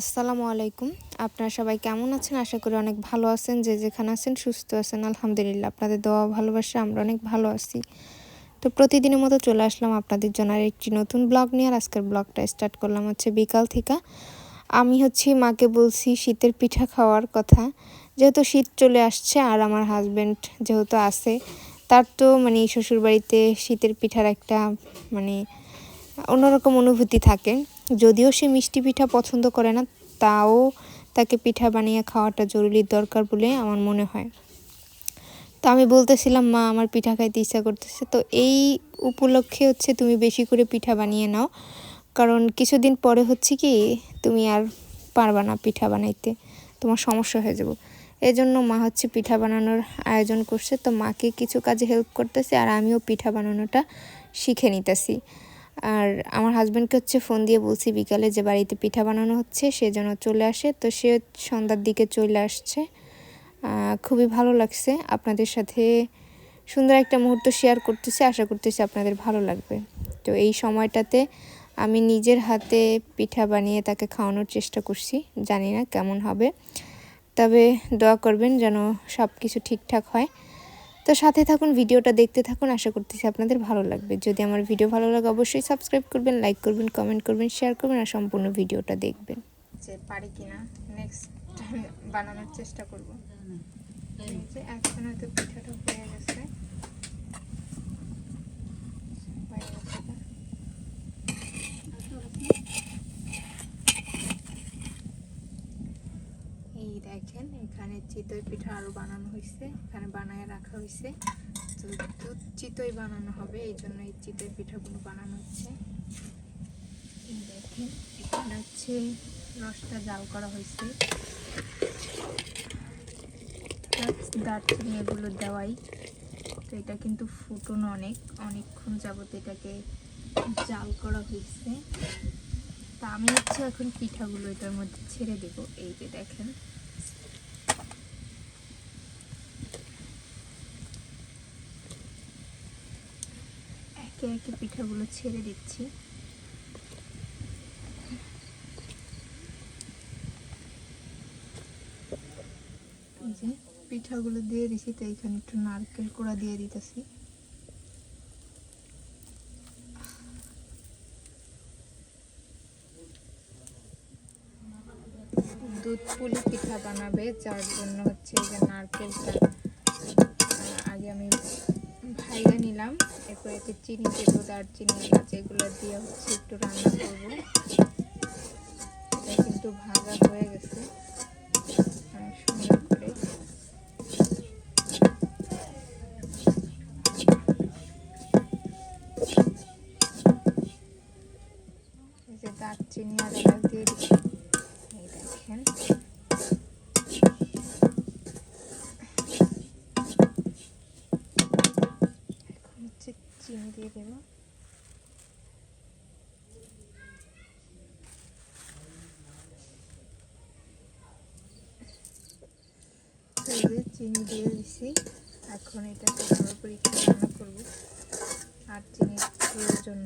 আসসালামু আলাইকুম। আপনারা সবাই কেমন আছেন? আশা করি অনেক ভালো আছেন। যে যেখানে আছেন সুস্থ আছেন। আলহামদুলিল্লাহ, আপনাদের দোয়া ভালোবাসা আমরা অনেক ভালো আছি। তো প্রতিদিনের মতো চলে আসলাম আপনাদের জন্য আর একটি নতুন ব্লগ নিয়ে। আর আজকের ব্লগটা স্টার্ট করলাম হচ্ছে বিকাল থেকে। আমি হচ্ছে মাকে বলছি শীতের পিঠা খাওয়ার কথা। যেহেতু শীত চলে আসছে আর আমার হাজব্যান্ড যেহেতু আছে, তার তো মানে শ্বশুরবাড়িতে শীতের পিঠার একটা মানে অন্যরকম অনুভূতি থাকে। যদিও সে মিষ্টি পিঠা পছন্দ করে না, তাও তাকে পিঠা বানিয়ে খাওয়াটা জরুরি দরকার বলে আমার মনে হয়। তো আমি বলতেছিলাম, মা, আমার পিঠা খাইতে ইচ্ছা করতেছে। তো এই উপলক্ষে হচ্ছে তুমি বেশি করে পিঠা বানিয়ে নাও। কারণ কিছুদিন পরে হচ্ছে কি, তুমি আর পারবা না পিঠা বানাইতে। তোমার সমস্যা হয়ে যাব। এজন্য মা হচ্ছে পিঠা বানানোর আয়োজন করছে। তো মাকে কিছু কাজে হেল্প করতেছে আর আমিও পিঠা বানানোটা শিখে নিতেছি। আর আমার হাজব্যান্ডকে হচ্ছে ফোন দিয়ে বলছি বিকালে যে বাড়িতে পিঠা বানানো হচ্ছে, সে যেন চলে আসে। তো সে সন্ধ্যার দিকে চলে আসছে। খুবই ভালো লাগছে আপনাদের সাথে সুন্দর একটা মুহূর্ত শেয়ার করতেছি। আশা করতেছি আপনাদের ভালো লাগবে। তো এই সময়টাতে আমি নিজের হাতে পিঠা বানিয়ে তাকে খাওয়ানোর চেষ্টা করছি। জানি না কেমন হবে। তবে দোয়া করবেন যেন সব কিছু ঠিকঠাক হয়। তো সাথে থাকুন ভিডিওটা দেখতে থাকুন আশা করতেছি আপনাদের ভালো লাগবে। যদি আমার ভিডিও ভালো লাগে অবশ্যই সাবস্ক্রাইব করবেন লাইক করবেন কমেন্ট করবেন শেয়ার করবেন আর সম্পূর্ণ ভিডিওটা দেখবেন। যে পারি কিনা নেক্সট বানানোর চেষ্টা করব। যে এখন হয়তো পিঠাটা হয়ে গেছে হয়ে গেছে এটা। এই দেখেন এখানে চিতই পিঠা আরও বানানো হয়েছে এখানে বানায় রাখা হয়েছে তো দুধ চিতই বানানো হবে, এই জন্য এই চিতই পিঠাগুলো বানানো হচ্ছে। দেখেন, এখানে হচ্ছে রসটা জাল করা হয়েছে দারচিনি এগুলো দেওয়াই। তো এটা কিন্তু ফুটনো অনেক, অনেকক্ষণ যাবত এটাকে জাল করা হয়েছে তা আমি হচ্ছে এখন পিঠাগুলো এটার মধ্যে ছেড়ে দেব। এই যে দেখেন একে একে পিঠাগুলো ছেড়ে দিচ্ছি। পিঠাগুলো দিয়ে দিছি, তো এখানে একটু নারকেল কোড়া দিয়ে দিতেছি। দুধ পুলি পিঠা বানাবে, যার জন্য হচ্ছে যে নারকেলটা আগে আমি ভাইগা নিলাম। এরপর এতে চিনি দেবো, দারচিনি এগুলো দিয়ে হচ্ছে একটু রান্না করব। এটা কিন্তু ভাজা হয়ে গেছে। সুন্দর করে দারচিনি আর দিয়ে দিচ্ছি। দেখেন। দেবো চিনি দিয়ে দিছি। এখন এটাকে ভালো করব। আর চিনির প্রয়োজন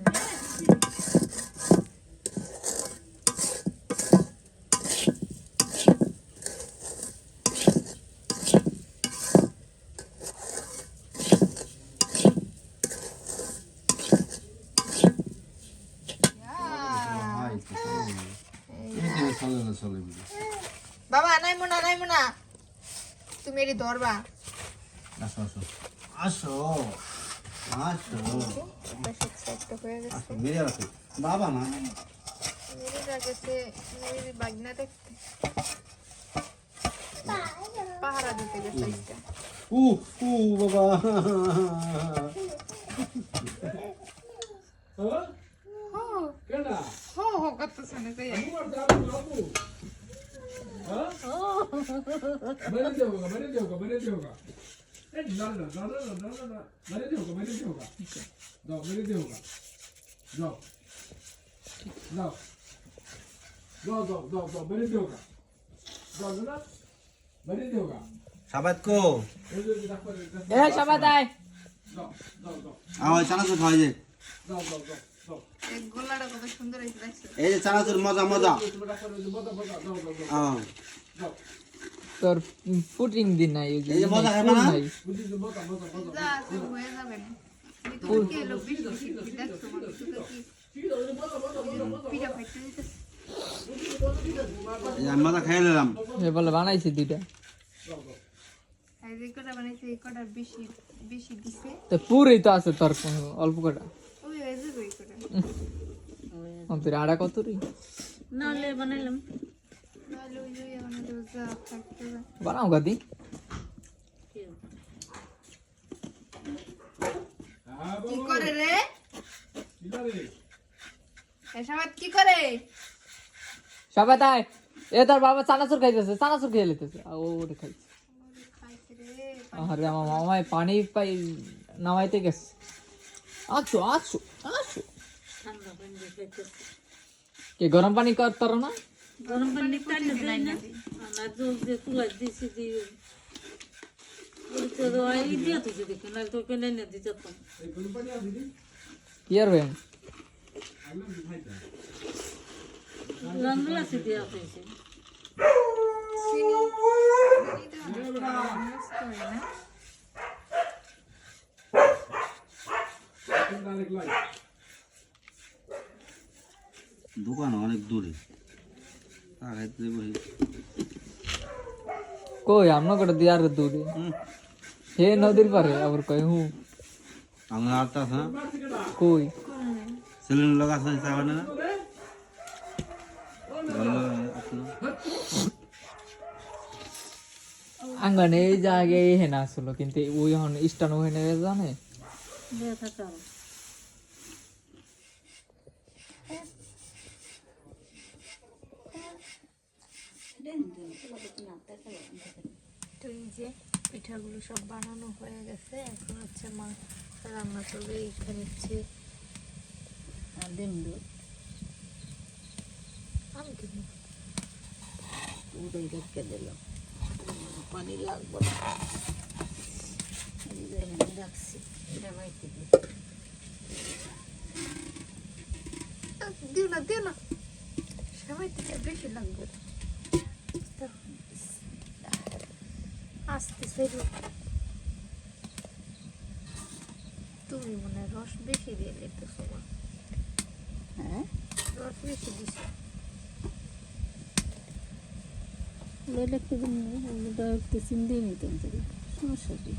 বাবা আনাইমো না আনাইমো না তুমি এটি ধরবা। আসো আসো। আসো আসো। হয়ে মেরে রাখো। বাবা না মেরে রাখেছে মেরে বাগনা দেখতে। পাহারা দিতে গেছে উ উ বাবা। হো হো হো করতেছে না তাই मेरे दे होगा मेरे दे होगा मेरे दे होगा ए ना ना ना ना ना ना ना मेरे दे होगा मेरे दे होगा जाओ मेरे दे होगा जाओ जाओ जाओ जाओ जाओ जाओ मेरे दे होगा जाओ ना मेरे दे होगा সাবাত কো ये जो रख पर এ সবাই দেয় जाओ जाओ जाओ আও চানা তো খাওয়াই যে जाओ जाओ जाओ এই গোলাটা কত সুন্দর হয়েছে দেখছ? এই যে চানাচুর মজা মজা। হ্যাঁ তোর পুটিং দিন নাই এই যে মজা খাবে না? মজা নিলাম। বলে বানাইছি দুইটা? আর বানাইছে এই কটার বেশি বেশি দিছে। তো পুরই তো আছে তোর অল্প কটা। ওই হয়ে যাবে ওই কটা তোর আড়া কত রে? নাহলে হবে বানাও গাদি। কি করে রে? বাবা কি করে? সবাই তাই এ তোর বাবা চানাচুর খাইতেছে চানাচুর খেয়ে লিতেছে। ও ওটা খাইছে। আরে আমার মামাই পানি পাই নামাইতে গেছে। আছো আছো। কে গরম পানি কর তোর না? গরম পানি টাইনে দেয় না না জল দিয়ে তুলা দিছি দিয়ে বলতে তো এই দিয়ে তুই দেখে না তো কেন দোকান অনেক দূরে। আগাইতে বসি। কই আমরা করে দিয়ার দূরে? হুম। হে নদীর পারে আবার কই হু? আমার আর তো আছে না কই? সেলুন লগা আছে চা বানে না। ভালো আছে না আঙ্গনে এই জায়গায় হেনা আসলো কিন্তু ওই হন স্টান ওখানে জানে? দিয়ে তো এই যে পিঠাগুলো সব বানানো হয়ে গেছে এখন হচ্ছে মা রান্না করবে এইখানে হচ্ছে ডিম আমি কিনি উদয় রেখে দিলাম। পানি লাগবে রাখছি এটা বাইতে দিই। দিও না দিও না। সবাই থেকে বেশি লাগবে। আস্তে সেরু তুমি মনে হয় রস বেশি দিয়ে মা। হ্যাঁ? রস বেশি দিছো। দিন একটু চিন্তা নিতাম সমস্যা কি?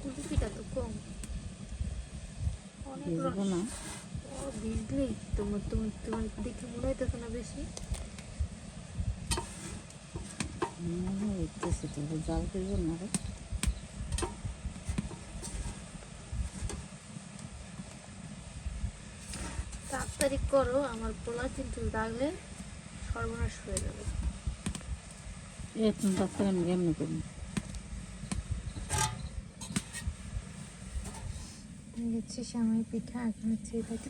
কুলপিটা তো কম। অনেক রস। না। ও ভিজলেই তোমার তুমি তোমার দেখে মনে হইতেছে না বেশি। মনে হইতেছে তো জাল করব না রে তাড়াতাড়ি করো আমার পোলা কিন্তু লাগলে সর্বনাশ হয়ে যাবে। এই তুমি ডাক্তার আমি কেমনি করব। হচ্ছে সামাই পিঠা এখন হচ্ছে এটাতে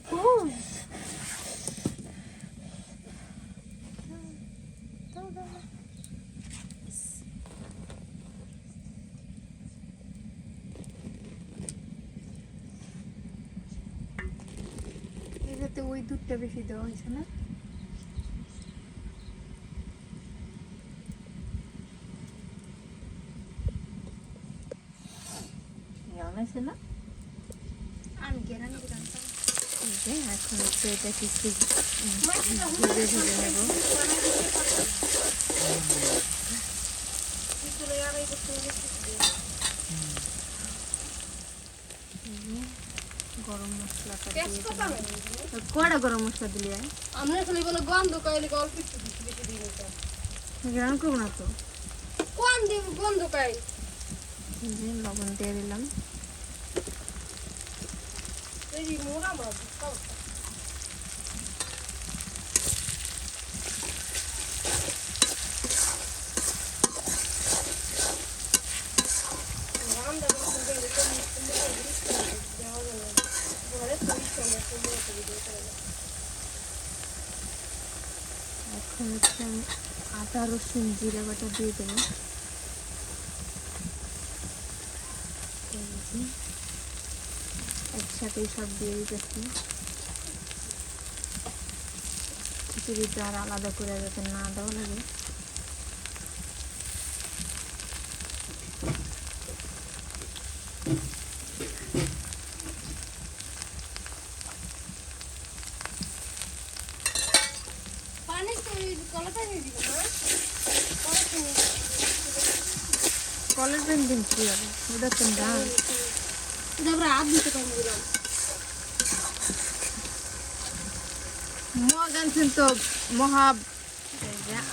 ওই বেশি দেওয়া হয়েছে না? এখন হচ্ছে এটা কিছু ভেজে ভেজে নেব। গরম মশলাটা দিয়ে। কয়টা গরম মশলা দিলি আমরা খালি বলে গন্ধ কাইলে অল্প একটু বেশি বেশি দিই নিতাম গ্রাম করব না তো। কোন দিব গন্ধ কাই লবণ দিয়ে দিলাম। এই মোরা মোরা মাছ খাও রান্না করতে গেলে তো দেওয়া যাবে না। ঘরে পরিষ্কার না করলে একটা ভিডিও করে না। এখন হচ্ছে আমি আদা, রসুন, জিরা বাটা দিয়ে দেবো এই যে সাথেই সব দিয়ে দিতেছি। খিচুড়িটা আর আলাদা করে যাতে না দেওয়া লাগে পানি তো ওই কলা পানি দিব না কলা পানি কলের ওটা তো মহা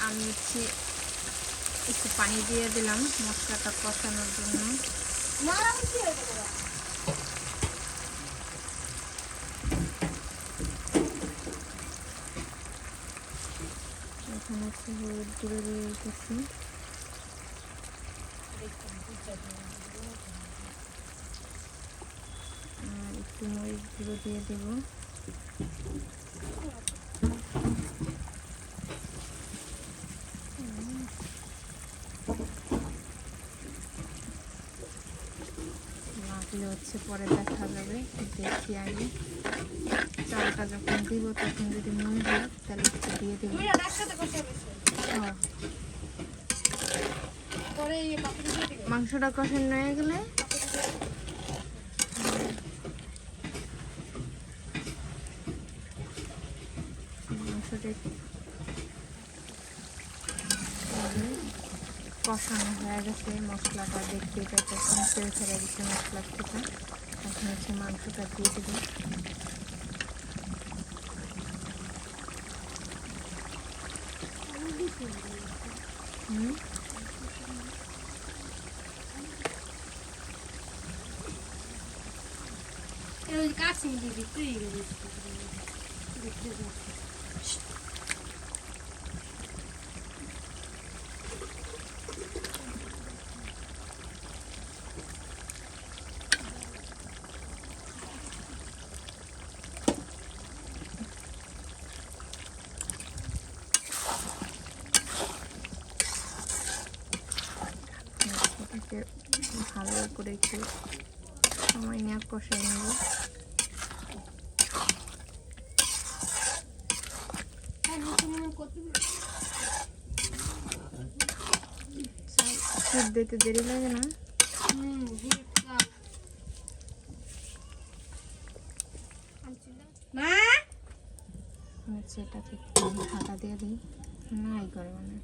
আমি হচ্ছে একটু পানি দিয়ে দিলাম মশলাটা কষানোর জন্য এখন হচ্ছে হলুদ গুঁড়ো দিয়ে দিতেছি আর একটু মরিচ গুঁড়ো দিয়ে দেবো। লাগলে হচ্ছে পরে দেখা যাবে দেখি আমি। চালটা যখন দিব তখন যদি মন হয় তাহলে একটু দিয়ে দেবো দুইটা একসাথে কষা গেছে হ্যাঁ। পরে এই পাপড়ি দিয়ে দিবে মাংসটা কষানো হয়ে গেলে। কষানো হয়ে গেছে। মশলাটা দেখতে তখন তেল ছেড়ে দিচ্ছে মশলার থেকে এখন হচ্ছে মাংসটা দিয়ে দেবো। হুম? এর ওই কাছে দিবি তুই দিবি এটাকে ভালো করে একটু সময় নিয়ে কষাই নেব দিতে দেরি লাগে না। মা? একটু ঢাকা দিয়ে দিই। নাই করব মানে